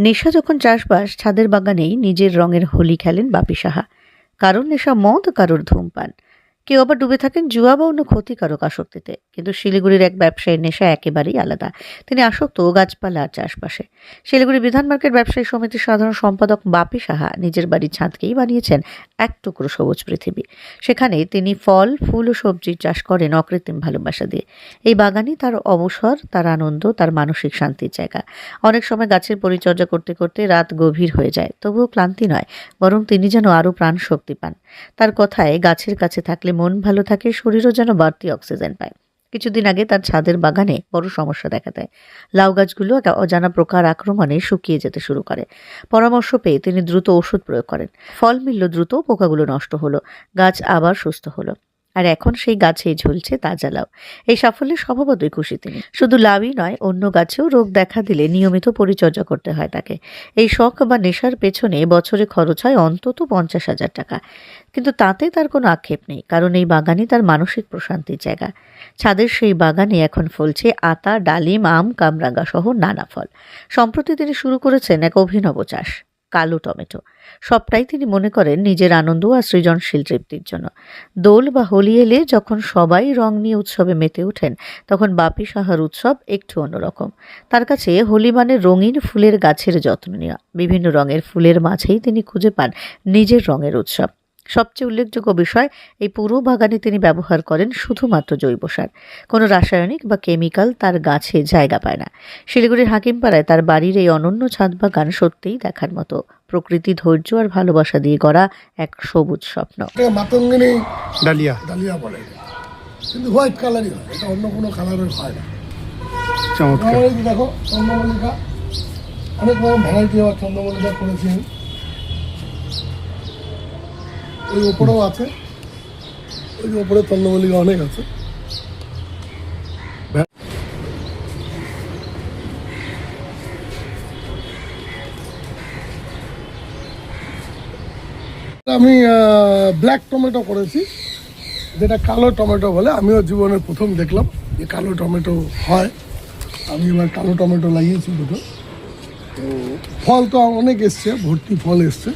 নেশা যখন চাষবাস, ছাদের বাগানেই নিজের রঙের হোলি খেলেন বাপি সাহা। কারোর নেশা মদ, কারোর ধূমপান। কেউ আবার ডুবে থাকেন জুয়া বা অন্য ক্ষতিকারক আসক্তিতে। কিন্তু শিলিগুড়ির এক ব্যবসায়ীর নেশা একেবারেই আলাদা। তিনি আসক্ত গাছপালা আর চাষবাসে। শিলিগুড়ি বিধান মার্কেট ব্যবসায়ী সমিতির সাধারণ সম্পাদক বাপি সাহা নিজের বাড়ির ছাদকেই বানিয়েছেন এক টুকরো সবুজ পৃথিবী। সেখানে তিনি ফল, ফুল ও সবজির চাষ করেন অকৃত্রিম ভালোবাসা দিয়ে। এই বাগানই তার অবসর, তার আনন্দ, তার মানসিক শান্তির জায়গা। অনেক সময় গাছের পরিচর্যা করতে করতে রাত গভীর হয়ে যায়, তবুও ক্লান্তি নয়, বরং তিনি যেন আরও প্রাণ শক্তি পান। তার কথায়, গাছের কাছে থাকলে মন ভালো থাকে, শরীরও যেন বাড়তি অক্সিজেন পায়। কিছুদিন আগে তার ছাদের বাগানে বড় সমস্যা দেখা দেয়। লাউ গাছগুলো একটা অজানা প্রকার আক্রমণে শুকিয়ে যেতে শুরু করে। পরামর্শ পেয়ে তিনি দ্রুত ওষুধ প্রয়োগ করেন। ফল মিলল দ্রুত, পোকাগুলো নষ্ট হলো। গাছ আবার সুস্থ হলো। আর এখন সেই গাছেই ঝুলছে তাজা লাউ এই সাফল্যে স্বভাবতই খুশি তিনি। শুধু লাউই নয়, অন্য গাছেও রোগ দেখা দিলে নিয়মিত পরিচর্যা করতে হয় তাকে। এই শখ বা নেশার পেছনে বছরে খরচ হয় অন্তত পঞ্চাশ হাজার টাকা। কিন্তু তাতে তার কোনো আক্ষেপ নেই, কারণ এই বাগানই তার মানসিক প্রশান্তির জায়গা। ছাদের সেই বাগানে এখন ফলছে আতা, ডালিম, আম, কামরাঙ্গা সহ নানা ফল। সম্প্রতি তিনি শুরু করেছেন এক অভিনব চাষ। কালো টমেটো। সবটাই তিনি মনে করেন নিজের আনন্দ আর সৃজনশীল তৃপ্তির জন্য। দোল বা হোলি এলে যখন সবাই রং নিয়ে উৎসবে মেতে ওঠেন, তখন বাপি সাহার উৎসব একটু অন্যরকম। তার কাছে হোলি মানে রঙিন ফুলের গাছের যত্ন নেওয়া। বিভিন্ন রঙের ফুলের মাঝেই তিনি খুঁজে পান নিজের রঙের উৎসব। সবচেয়ে উল্লেখযোগ্য বিষয় এই পুরো বাগানে তিনি ব্যবহার করেন শুধুমাত্র জৈব সার। কোনো রাসায়নিক বা কেমিক্যাল তার গাছে জায়গা পায় না। শিলিগুড়ির হাকিমপাড়ায় তার বাড়ির এই অনন্য ছাদ বাগান সত্যিই দেখার মতো। প্রকৃতি ধৈর্য আর ভালোবাসা দিয়ে গড়া এক সবুজ স্বপ্ন। ডালিয়া। ডালিয়া বলে। কিন্তু হোয়াইট কালারই হয়। এটা অন্য কোনো কালারের হয় না। চমৎকার। আমার এই যে দেখো চন্দ্রমল্লিকা। অনেক রকম ভ্যারাইটি আমার চন্দ্রমল্লিকা করেছি আমি। ওই ওপরেও আছে। ওই ওপরে চন্দ্রমল্লিকা অনেক আছে। আমি ব্ল্যাক টমেটো করেছি। যেটা কালো টমেটো বলে, আমিও জীবনের প্রথম দেখলাম যে কালো টমেটো হয়। আমি এবার কালো টমেটো লাগিয়েছি দুটো। তো ফল তো অনেক এসছে, ভর্তি ফল এসছে।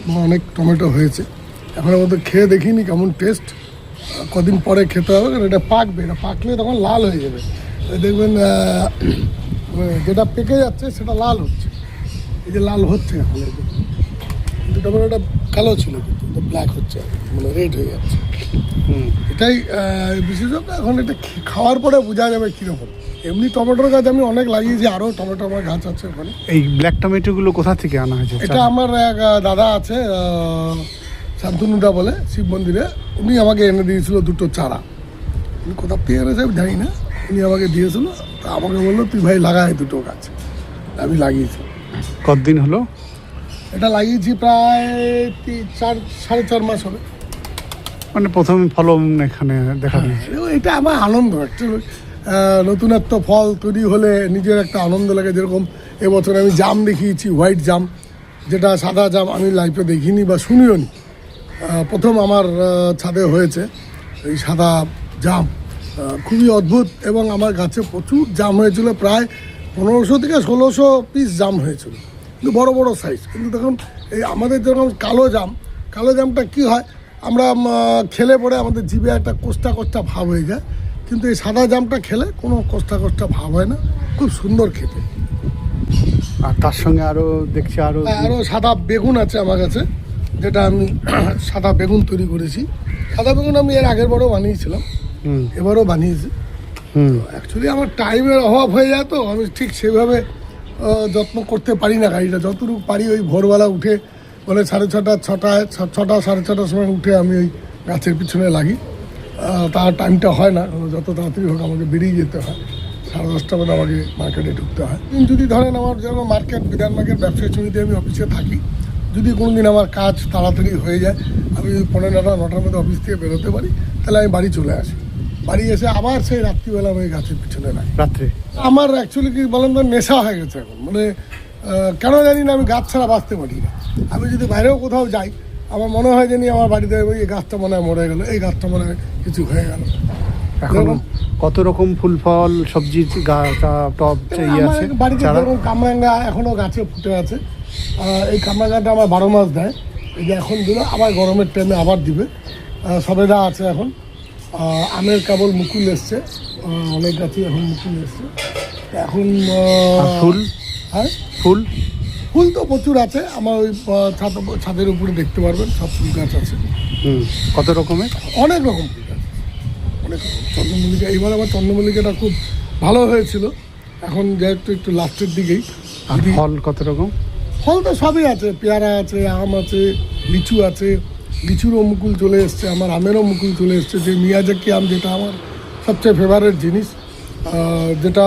এবং অনেক টমেটো হয়েছে। এখন আমাদের খেয়ে দেখিনি কেমন টেস্ট কদিন পরে খেতে হবে কারণ এটা পাকবে এটা পাকলে তখন লাল হয়ে যাবে। দেখবেন যেটা পেকে যাচ্ছে সেটা লাল হচ্ছে। এই যে লাল হচ্ছে এখন। কিন্তু টমেটোটা কালো ছিল কিন্তু ব্ল্যাক হচ্ছে মানে রেড হয়ে যাচ্ছে। এটাই বিশেষত এখন এটা খাওয়ার পরে বোঝা যাবে কীরকম। এমনি টমেটোর গাছ আমি অনেক লাগিয়েছি আরও টমেটো আমার গাছ আছে ওখানে। এই ব্ল্যাক টমেটোগুলো কোথা থেকে আনা হয়েছে? এটা আমার এক দাদা আছে আহ, শান্তনুদা বলে শিব মন্দিরে। উনি আমাকে এনে দিয়েছিল দুটো চারা। উনি কোথা থেকে এনেছে আমি জানি না। উনি আমাকে দিয়েছিল তা আমাকে বলল তুই ভাই লাগাই দুটো গাছ। আমি লাগিয়েছি। কতদিন হলো? এটা লাগিয়েছি প্রায় চার সাড়ে চার মাস হবে। মানে প্রথম ফলন এখানে দেখা এবং এটা আমার আনন্দ। অ্যাকচুয়ালি নতুনত্ব ফল তৈরি হলে নিজের একটা আনন্দ লাগে। যেরকম এবছর আমি জাম দেখিয়েছি হোয়াইট জাম যেটা সাদা জাম আমি লাইফে দেখিনি বা শুনিও নি প্রথম আমার ছাদে হয়েছে এই সাদা জাম। খুবই অদ্ভুত এবং আমার গাছে প্রচুর জাম হয়েছিল প্রায় পনেরোশো থেকে ষোলোশো পিস জাম হয়েছিল। কিন্তু বড় বড় সাইজ কিন্তু দেখুন এই আমাদের যেরকম কালো জাম কালো জামটা কি হয় আমরা খেলে পরে আমাদের জিভে একটা কোষ্টা কোষ্টা ভাব হয়ে যায়। কিন্তু এই সাদা জামটা খেলে কোনো কোষ্টা কোষ্টা ভাব হয় না খুব সুন্দর খেতে। আর তার সঙ্গে আরও দেখছি আরও আরও সাদা বেগুন আছে আমার কাছে। যেটা আমি সাদা বেগুন তৈরি করেছি। সাদা বেগুন আমি এর আগের বারও বানিয়েছিলাম। এবারও বানিয়েছি। অ্যাকচুয়ালি আমার টাইমের অভাব হয়ে যায় তো আমি ঠিক সেভাবে যত্ন করতে পারি না গাড়িটা। যতটুকু পারি ওই ভোরবেলা উঠে মানে সাড়ে ছটা ছটায় ছটা সাড়ে ছটার সময় উঠে আমি ওই গাছের পিছনে লাগি। তার টাইমটা হয় না যত তাড়াতাড়ি হোক আমাকে বেরিয়ে যেতে হয়। সাড়ে দশটা মধ্যে আমাকে মার্কেটে ঢুকতে হয়। যদি ধরেন আমার যেমন মার্কেট বিধান মার্কেট ব্যবসায়ী সমিতি আমি অফিসে থাকি যদি কোনো দিন আমার কাজ তাড়াতাড়ি হয়ে যায় আমি ওই পনেরো নটা নটার মধ্যে অফিস থেকে বেরোতে পারি তাহলে আমি বাড়ি চলে আসি। বাড়ি এসে আবার সেই রাত্রিবেলা আমি গাছের পিছনে লাগি রাত্রে? আমার অ্যাকচুয়ালি কি বলেন তো নেশা হয়ে গেছে এখন। মানে কেন জানি না আমি গাছ ছাড়া বাঁচতে পারি না। আমি যদি বাইরেও কোথাও যাই আমার মনে হয় জানি আমার বাড়িতে ওই এই গাছটা মনে হয় মরে গেল এই গাছটা মনে হয় কিছু হয়ে গেল। এখন কত রকম ফুল ফল সবজি আছে বাড়িতে কামরাঙ্গা এখনও গাছে ফুটে আছে এই কামরাঙ্গাটা আমার বারো মাস দেয়। এই যে এখন দিল আবার গরমের টাইমে আবার দিবে। সবেদা আছে এখন। আমের কেবল মুকুল এসছে। অনেক গাছই এখন মুকুল এসছে। এখন ফুল? হ্যাঁ? ফুল? ফুল তো প্রচুর আছে। আমার ওই ছাদ ছাদের উপরে দেখতে পারবেন সব ফুল গাছ আছে। কত রকমের? অনেক রকম ফুল গাছ। অনেক চন্দ্রমল্লিকা এইবার আমার চন্দ্রমল্লিকাটা খুব ভালো হয়েছিল। এখন যেহেতু একটু লাস্টের দিকেই ফল কত রকম? ফল তো সবই আছে, পেয়ারা আছে, আম আছে, লিচু আছে। লিচুরও মুকুল চলে এসছে, আমার আমেরও মুকুল চলে এসছে, যে মিয়াজাকি আম যেটা আমার সবচেয়ে ফেভারেট জিনিস যেটা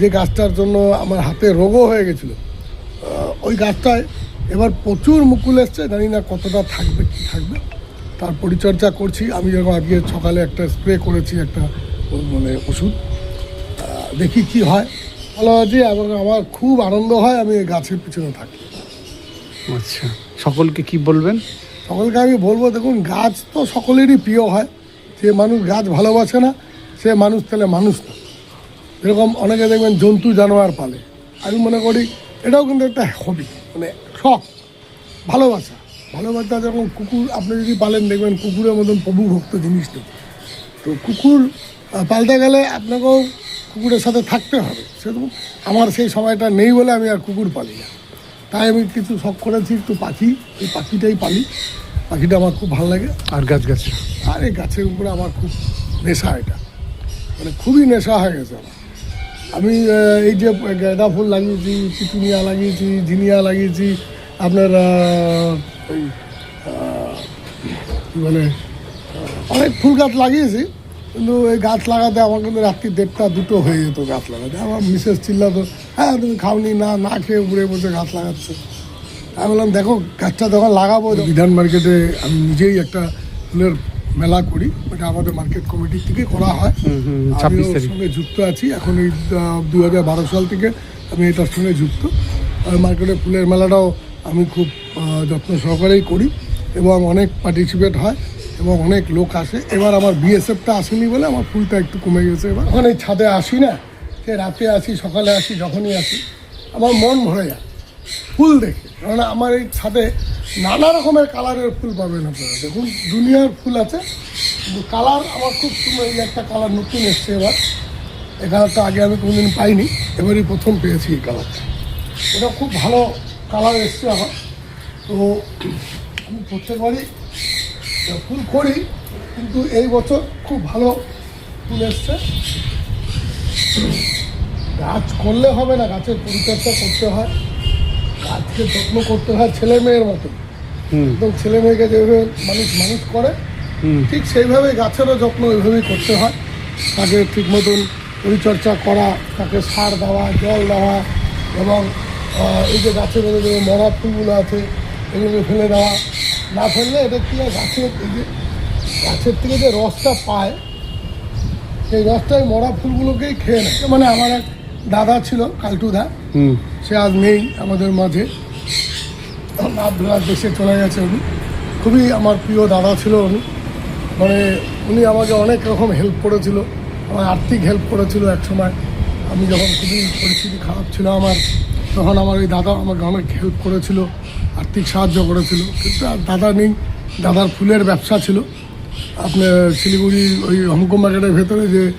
যে গাছটার জন্য আমার হাতে রোগও হয়ে গেছিল। ওই গাছটায় এবার প্রচুর মুকুল এসছে, জানি না কতটা থাকবে, কি থাকবে। তার পরিচর্যা করছি, আমি যখন আজকে সকালে একটা স্প্রে করেছি একটা মানে ওষুধ দেখি কি হয়। ভালো আছে, এবং আমার খুব আনন্দ হয়, আমি গাছের পিছনে থাকি। আচ্ছা। সকলকে কি বলবেন? সকলকে আমি বলব, দেখুন, গাছ তো সকলেরই প্রিয় হয়। যে মানুষ গাছ ভালোবাসে না, সে মানুষ তাহলে মানুষ না। এরকম অনেকে দেখবেন জন্তু জানোয়ার পালে। আমি মনে করি, এটাও কিন্তু একটা হবি মানে শখ, ভালোবাসা। ভালোবাসা যেমন কুকুর, আপনি যদি পালেন, দেখবেন কুকুরের মতন প্রভু ভক্ত জিনিস নেই। তো কুকুর পালতে গেলে আপনাকেও কুকুরের সাথে থাকতে হবে। সেরকম আমার সেই সময়টা নেই বলে আমি আর কুকুর পালি না। তাই আমি কিছু শখ করেছি একটু পাখি এই পাখিটাই পালি। পাখিটা আমার খুব ভালো লাগে। আর গাছ গাছ? আর এই গাছের উপরে আমার খুব নেশা এটা। মানে খুবই নেশা হয়ে গেছে আমার। আমি এই যে গাঁদা ফুল লাগিয়েছি পিটুনিয়া লাগিয়েছি জিনিয়া লাগিয়েছি আপনার ওই আহ, অনেক ফুল গাছ লাগিয়েছি। কিন্তু এই গাছ লাগাতে আমার কিন্তু রাত্রি দেড়টা দুটো হয়ে যেত গাছ লাগাতে। আমার মিসেস চিল্লাতো হ্যাঁ তুমি খাওনি না না খেয়ে উপরে বসে গাছ লাগাচ্ছো। আমি বললাম দেখো গাছটা যখন লাগাবো বিধান মার্কেটে আমি নিজেই একটা ফুলের মেলা করি ওটা আমাদের মার্কেট কমিটির থেকে করা হয়। হুম, হুম, আমি ওর সঙ্গে যুক্ত আছি এখন এই দু হাজার বারো সাল থেকে আমি এটার সঙ্গে যুক্ত। আর মার্কেটে ফুলের মেলাটাও আমি খুব যত্ন সহকারেই করি এবং অনেক পার্টিসিপেট হয়। এবং অনেক লোক আসে। এবার আমার বিএসএফটা আসেনি বলে আমার ফুলটা একটু কমে গেছে এবার। ওখানে ছাদে আসি না সে রাতে আসি, সকালে আসি, যখনই আসি, আমার মন ভরে যায়। ফুল দেখে। কারণ আমার এই ছাদে নানা রকমের কালারের ফুল পাবেন আপনারা। দেখুন, দুনিয়ার ফুল আছে, কিন্তু কালার আমার খুব সুন্দর। এই একটা কালার নতুন এসছে এবার। এই কালারটা আগে আমি কোনোদিন পাইনি, এবারই প্রথম পেয়েছি এই কালারটা। এটা খুব ভালো কালার এসছে আমার। তো আমি প্রত্যেকবারই ফুল করি কিন্তু এই বছর খুব ভালো ফুল এসছে। গাছ করলে হবে না গাছের পরিচর্যা করতে হয়। গাছকে যত্ন করতে হয় ছেলে মেয়ের মতো। একদম ছেলে মেয়েকে যেভাবে মানুষ মানুষ করে ঠিক সেইভাবে গাছেরও যত্ন ওইভাবেই করতে হয়। তাকে ঠিক মতন পরিচর্যা করা তাকে সার দেওয়া জল দেওয়া এবং এই যে গাছের মধ্যে যে মরা ফুলগুলো আছে এগুলো ফেলে দেওয়া না ফেললে এটা কি গাছের যে গাছের থেকে যে রসটা পায় সেই রসটা মরা ফুলগুলোকেই খেয়ে নেয়। মানে আমার এক দাদা ছিল কালটুদা। সে আজ নেই আমাদের মাঝে। আপনার দেশে চলে গেছে উনি। খুবই আমার প্রিয় দাদা ছিল উনি। মানে উনি আমাকে অনেক রকম হেল্প করেছিল। আমার আর্থিক হেল্প করেছিল এক সময় আমি যখন খুবই পরিস্থিতি খারাপ ছিল আমার তখন আমার ওই দাদা আমাকে অনেক হেল্প করেছিল আর্থিক সাহায্য করেছিল। কিন্তু আর দাদা নেই দাদার ফুলের ব্যবসা ছিল। আপনার শিলিগুড়ি ওই হংকং মার্কেটের ভেতরে যে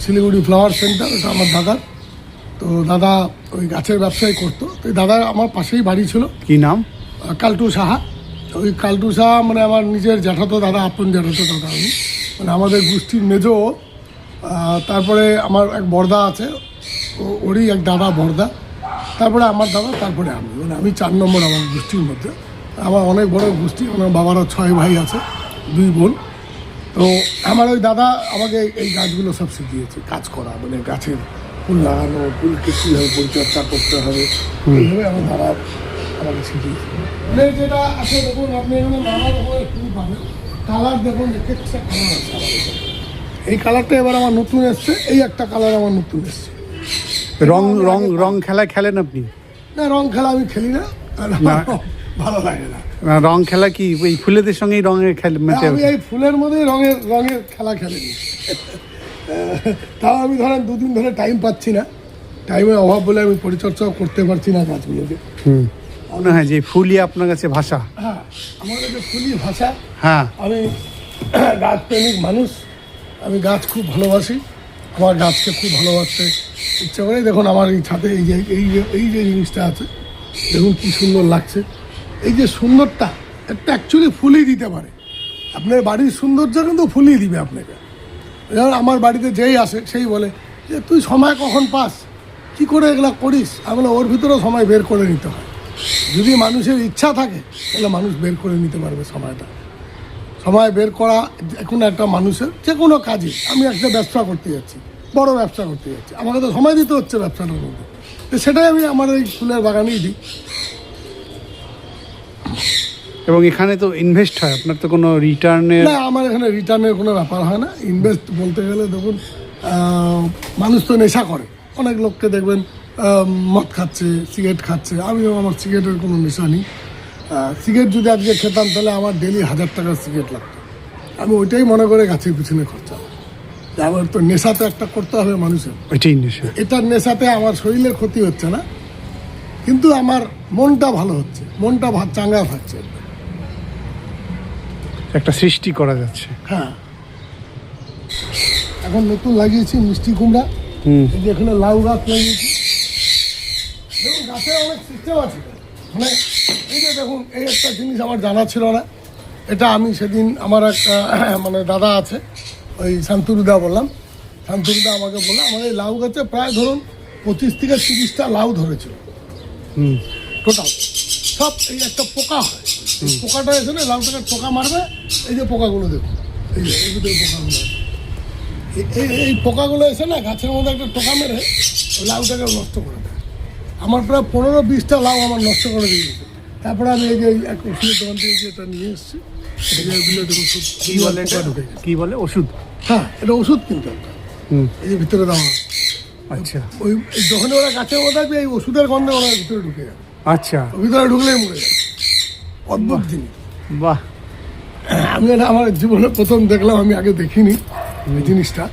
শিলিগুড়ি ফ্লাওয়ার সেন্টার ওটা আমার দাদার। তো দাদা ওই গাছের ব্যবসাই করতো। তো দাদা আমার পাশেই বাড়ি ছিল। কি নাম? কালটু সাহা। ওই কালটু সাহা মানে আমার নিজের জ্যাঠাতো দাদা আপন জ্যাঠাতো দাদা আমি মানে আমাদের গোষ্ঠীর মেজো তারপরে আমার এক বর্দা আছে ও- ওরই এক দাদা বর্দা তারপরে আমার দাদা তারপরে আমি। মানে আমি চার নম্বর আমার গোষ্ঠীর মধ্যে। আমার অনেক বড় গোষ্ঠী আমার বাবারও ছয় ভাই আছে দুই বোন। তো আমার ওই দাদা আমাকে এই গাছগুলো সব শিখিয়েছে কাজ করা মানে গাছের ফুল লাগানো ফুলকে কীভাবে পরিচর্যা করতে হবে এইভাবে আমার দাদা আমাকে শিখিয়েছে। মানে যেটা আছে দেখুন আপনি এখানে নানা রকমের ফুল পাবেন। কালার দেখুন এক একটা কালার আছে এই কালারটা এবার আমার নতুন এসছে এই একটা কালার আমার নতুন এসছে। রং রং রং খেলা খেলেন আপনি? না রং খেলা আমি খেলি না। ভালো লাগে না। রং খেলা কি? এই ফুলেদের সঙ্গেই রঙের খেল আমি এই ফুলের মধ্যেই রঙের রঙের খেলা খেলিনি তাও আমি ধরেন দুদিন ধরে টাইম পাচ্ছি না। টাইমের অভাব বলে আমি পরিচর্যাও করতে পারছি না গাছগুলোকে মনে হয় যে ফুলই আপনার কাছে ভাষা। হ্যাঁ আমার কাছে ফুলি ভাষা। হ্যাঁ। আমি গাছ প্রেমিক মানুষ। আমি গাছ খুব ভালোবাসি। আমার গাছকে খুব ভালোবাসতে ইচ্ছা করে। দেখুন আমার এই ছাদে এই যে এই যে এই যে জিনিসটা আছে দেখুন কি সুন্দর লাগছে। এই যে সুন্দরটা একটা অ্যাকচুয়ালি ফুলই দিতে পারে। আপনার বাড়ির সৌন্দর্য কিন্তু ফুলই দিবে আপনাকে। যেমন আমার বাড়িতে যেই আসে সেই বলে যে তুই সময় কখন পাস? কি করে এগুলা করিস? আমি বলি, ওর ভিতরেও সময় বের করে নিতে হয়। যদি মানুষের ইচ্ছা থাকে তাহলে মানুষ বের করে নিতে পারবে সময়টা। সময় বের করা এখন একটা মানুষের যে কোনো কাজে। আমি একটা ব্যবসা করতে যাচ্ছি। বড় ব্যবসা করতে যাচ্ছি। আমাকে তো সময় দিতে হচ্ছে ব্যবসাটার মধ্যে। তো সেটাই আমি আমার এই ফুলের বাগানেই দিই। এবং এখানে তো ইনভেস্ট হয় আপনার তো কোনো রিটার্নের না আমার এখানে রিটার্নের কোনো ব্যাপার হয় না। ইনভেস্ট বলতে গেলে দেখুন মানুষ তো নেশা করে। অনেক লোককে দেখবেন মদ খাচ্ছে সিগারেট খাচ্ছে। আমিও আমার সিগারেটের কোনো নেশা নেই। সিগারেট যদি আজকে খেতাম তাহলে আমার ডেলি হাজার টাকার সিগারেট লাগতো। আমি ওইটাই মনে করে গাছের পিছনে খরচা আমার তো নেশা তো একটা করতে হবে মানুষের। ওইটাই নেশা। এটার নেশাতে আমার শরীরের ক্ষতি হচ্ছে না কিন্তু আমার মনটা ভালো হচ্ছে মনটা চাঙ্গা থাকছে। একটা সৃষ্টি করা যাচ্ছে। হ্যাঁ। এখন নতুন লাগিয়েছি মিষ্টি কুমড়া। হুম। এখানে লাউ গাছ লাগিয়েছি। দেখুন গাছে অনেক সিস্টেম আছে। মানে এই যে দেখুন এই একটা জিনিস আমার জানা ছিল না। এটা আমি সেদিন আমার একটা মানে দাদা আছে ওই শান্তুরুদা বললাম। শান্তুরুদা আমাকে বলল আমার এই লাউ গাছে প্রায় ধরুন পঁচিশ থেকে তিরিশটা লাউ ধরেছিল। হুম। টোটাল সব এই একটা পোকা হয়। পোকাটা এসে না লাউটাকে টোকা মারবে। এই যে পোকাগুলো দেখুন এই যে এই পোকাগুলো। এই- এই এই পোকাগুলো এসে না গাছের মধ্যে একটা টোকা মেরে ওই লাউটাকে নষ্ট করে দেয়। আমার প্রায় পনেরো বিশটা লাউ আমার নষ্ট করে দিয়েছে। তারপরে আমি এই যে এক ওষুধের দোকান থেকে যে এটা নিয়ে এসেছি এগুলো দেখুন কি বলে এটা? কি বলে? ওষুধ? হ্যাঁ এটা ওষুধ কিন্তু হুম। এই যে ভিতরে দেওয়া। আছে। আচ্ছা। ওই যখন ওরা কাছে মধ্যে থাকবে এই ওষুধের গন্ধে ওরা ভিতরে ঢুকে যাবে। আচ্ছা। ভিতরে ঢুকলেই মরে যাবে। অদ্ভুত জিনিস। বাহ। আমি এটা আমার জীবনে প্রথম দেখলাম আমি আগে দেখিনি এই জিনিসটা।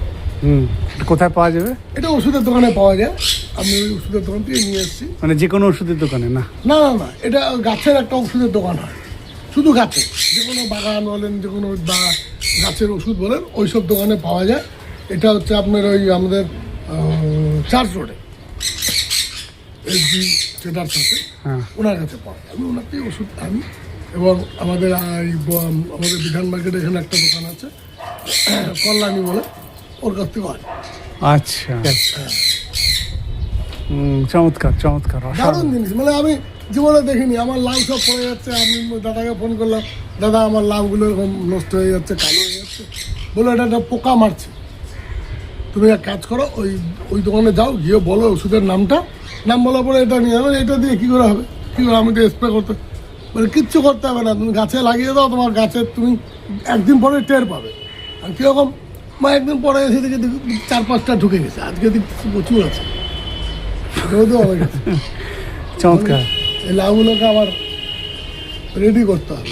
হুম। কোথায় পাওয়া যাবে? এটা ওষুধের দোকানে পাওয়া যায়। আমি ওই ওষুধের দোকান থেকে নিয়ে এসেছি। মানে যে কোনো ওষুধের দোকানে না? না না না এটা গাছের একটা ওষুধের দোকান হয়। শুধু গাছের যে কোনো বাগান বলেন যে কোনো বা গাছের ওষুধ বলেন ওই সব দোকানে পাওয়া যায়। এটা হচ্ছে আপনার ওই আমাদের চার্চ রোডে। এসডি ট্রেডার সাথে হ্যাঁ। ওনার কাছে পাওয়া যায়। আমি ওনার থেকে ওষুধ আনি এবং আমাদের এই আমাদের বিধান মার্কেটে এখানে একটা দোকান আছে কল্যাণী বলে। ওর কাছ থেকে আচ্ছা। চমৎকার চমৎকার দারুণ জিনিস। মানে আমি জীবনে দেখিনি আমার লাউ সব পড়ে যাচ্ছে আমি দাদাকে ফোন করলাম দাদা আমার লাউগুলো এরকম নষ্ট হয়ে যাচ্ছে কালো হয়ে যাচ্ছে। বলো এটা একটা পোকা মারছে। তুমি এক কাজ করো ওই ওই দোকানে যাও গিয়ে বলো ওষুধের নামটা। নাম বলার পরে এটা নিয়ে যাবে এটা দিয়ে কী করে হবে? কী করে? আমাকে স্প্রে করতে মানে কিচ্ছু করতে হবে না তুমি গাছে লাগিয়ে দাও তোমার গাছের তুমি একদিন পরে টের পাবে। আর কীরকম মা একদিন পরে এসে দেখে দেখি চার পাঁচটা ঢুকে গেছে। আজকে দেখছি প্রচুর আছে। চমৎকার। এই লাউগুলোকে আবার রেডি করতে হবে।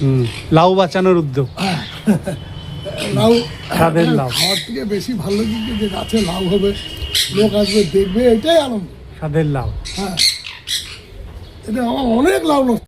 হুম লাউ বাঁচানোর উদ্যোগ। লাউ স্বাদের লাউ। খাওয়ার থেকে বেশি ভালো কিন্তু যে গাছে লাউ হবে লোক আসবে দেখবে এটাই আনন্দ। স্বাদের লাউ। হ্যাঁ। এটা আমার অনেক লাউ